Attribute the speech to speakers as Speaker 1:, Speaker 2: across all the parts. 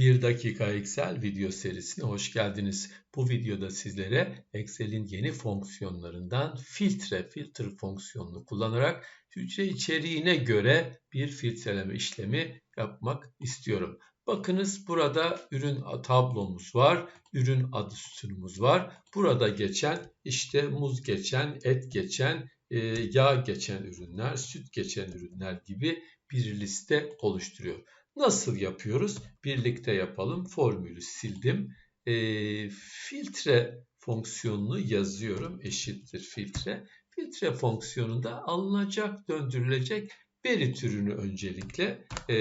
Speaker 1: 1 dakika Excel video serisine hoş geldiniz. Bu videoda sizlere Excel'in yeni fonksiyonlarından filtre, filtre fonksiyonunu kullanarak hücre içeriğine göre bir filtreleme işlemi yapmak istiyorum. Bakınız burada ürün tablomuz var, ürün adı sütunumuz var. Burada geçen işte muz geçen, et geçen, yağ geçen ürünler, süt geçen ürünler gibi bir liste oluşturuyor. Nasıl yapıyoruz? Birlikte yapalım. Formülü sildim. E, filtre fonksiyonunu yazıyorum. Eşittir filtre. Filtre fonksiyonunda alınacak, döndürülecek veri türünü öncelikle e,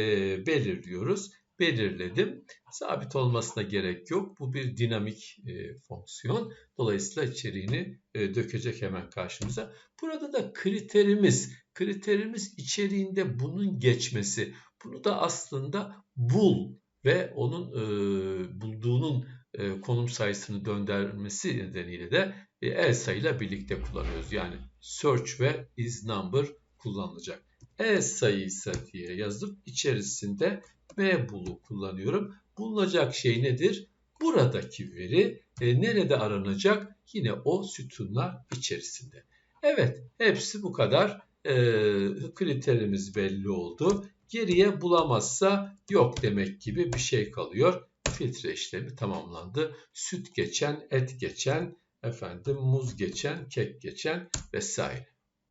Speaker 1: belirliyoruz. Belirledim. Sabit olmasına gerek yok. Bu bir dinamik e, fonksiyon. Dolayısıyla içeriğini e, dökecek hemen karşımıza. Burada da kriterimiz, kriterimiz içeriğinde bunun geçmesi. Bunu da aslında bul ve onun e, bulduğunun e, konum sayısını döndürmesi nedeniyle de e, el sayıyla birlikte kullanıyoruz. Yani search ve is number kullanılacak. E sayısı diye yazıp içerisinde m bulu kullanıyorum. Bulunacak şey nedir? Buradaki veri e, nerede aranacak? Yine o sütunlar içerisinde. Evet, hepsi bu kadar. E, kriterimiz belli oldu. Geriye bulamazsa yok demek gibi bir şey kalıyor. Filtre işlemi tamamlandı. Süt geçen, et geçen, efendim muz geçen, kek geçen vesaire.